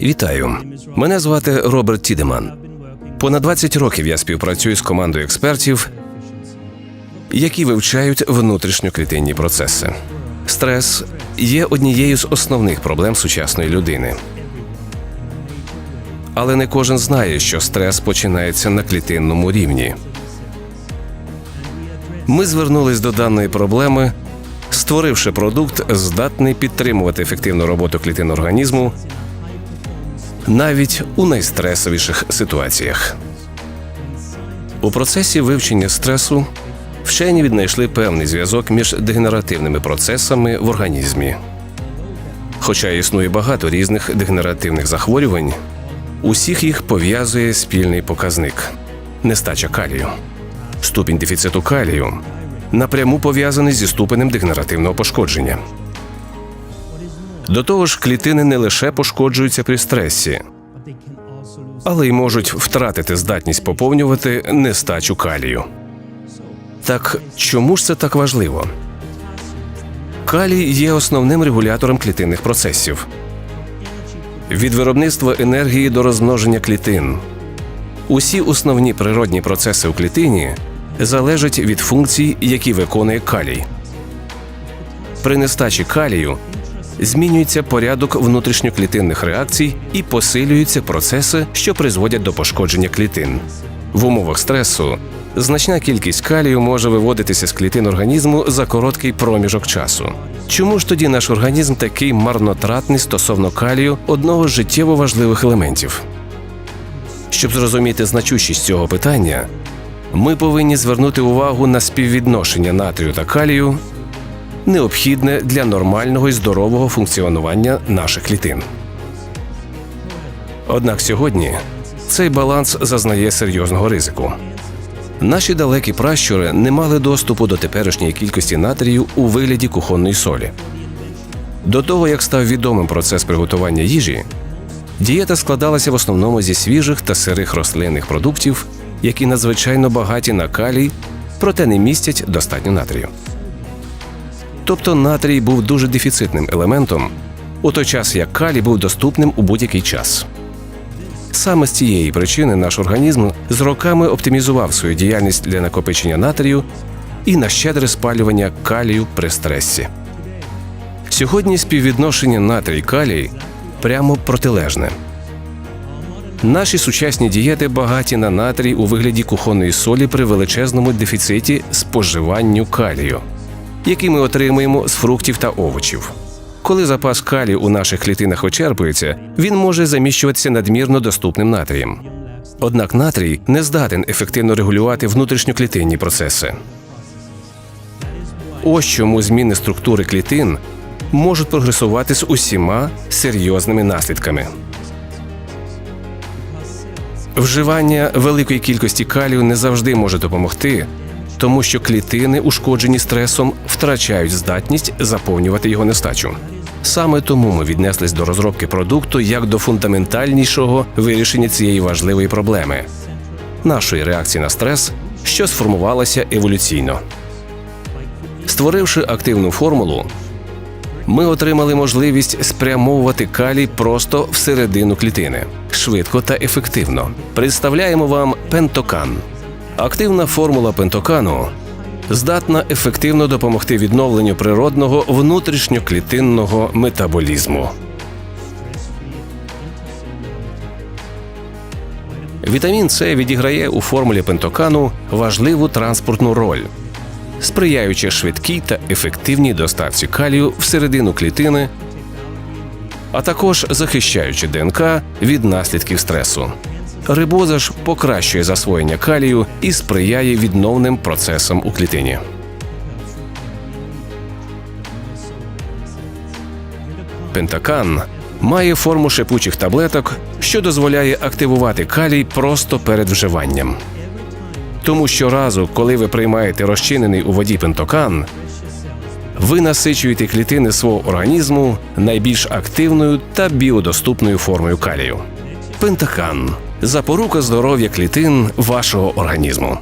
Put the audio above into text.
Вітаю! Мене звати Роберт Тідеман. Понад 20 років я співпрацюю з командою експертів, які вивчають внутрішньоклітинні процеси. Стрес є однією з основних проблем сучасної людини. Але не кожен знає, що стрес починається на клітинному рівні. Ми звернулись до даної проблеми, створивши продукт, здатний підтримувати ефективну роботу клітин організму навіть у найстресовіших ситуаціях. У процесі вивчення стресу вчені віднайшли певний зв'язок між дегенеративними процесами в організмі. Хоча існує багато різних дегенеративних захворювань, усіх їх пов'язує спільний показник нестача калію. Ступінь дефіциту калію напряму пов'язаний зі ступенем дегенеративного пошкодження. До того ж, клітини не лише пошкоджуються при стресі, але й можуть втратити здатність поповнювати нестачу калію. Так чому ж це так важливо? Калій є основним регулятором клітинних процесів від виробництва енергії до розмноження клітин. Усі основні природні процеси у клітині залежать від функцій, які виконує калій. При нестачі калію змінюється порядок внутрішньоклітинних реакцій і посилюються процеси, що призводять до пошкодження клітин. В умовах стресу значна кількість калію може виводитися з клітин організму за короткий проміжок часу. Чому ж тоді наш організм такий марнотратний стосовно калію, одного з життєво важливих елементів? Щоб зрозуміти значущість цього питання, ми повинні звернути увагу на співвідношення натрію та калію, необхідне для нормального і здорового функціонування наших клітин. Однак сьогодні цей баланс зазнає серйозного ризику. Наші далекі пращури не мали доступу до теперішньої кількості натрію у вигляді кухонної солі. До того як став відомим процес приготування їжі, дієта складалася в основному зі свіжих та сирих рослинних продуктів, які надзвичайно багаті на калій, проте не містять достатньо натрію. Тобто натрій був дуже дефіцитним елементом, у той час як калій був доступним у будь-який час. Саме з цієї причини наш організм з роками оптимізував свою діяльність для накопичення натрію і на щедре спалювання калію при стресі. Сьогодні співвідношення натрій калій прямо протилежне. Наші сучасні дієти багаті на натрій у вигляді кухонної солі при величезному дефіциті споживанню калію, який ми отримуємо з фруктів та овочів. Коли запас калію у наших клітинах очерпується, він може заміщуватися надмірно доступним натрієм. Однак натрій не здатен ефективно регулювати внутрішньоклітинні процеси. Ось чому зміни структури клітин можуть прогресувати з усіма серйозними наслідками. Вживання великої кількості калію не завжди може допомогти, тому що клітини, ушкоджені стресом, втрачають здатність заповнювати його нестачу. Саме тому ми віднеслись до розробки продукту як до фундаментальнішого вирішення цієї важливої проблеми нашої реакції на стрес, що сформувалася еволюційно. Створивши активну формулу, ми отримали можливість спрямовувати калій просто всередину клітини швидко та ефективно. Представляємо вам пентокан. Активна формула пентокану здатна ефективно допомогти відновленню природного внутрішньоклітинного метаболізму. Вітамін С відіграє у формулі пентокану важливу транспортну роль, сприяючи швидкій та ефективній доставці калію всередину клітини, а також захищаючи ДНК від наслідків стресу. Рибоза ж покращує засвоєння калію і сприяє відновним процесам у клітині. Пентакан має форму шипучих таблеток, що дозволяє активувати калій просто перед вживанням. Тому щоразу, коли ви приймаєте розчинений у воді пентокан, ви насичуєте клітини свого організму найбільш активною та біодоступною формою калію. Пентакан запорука здоров'я клітин вашого організму.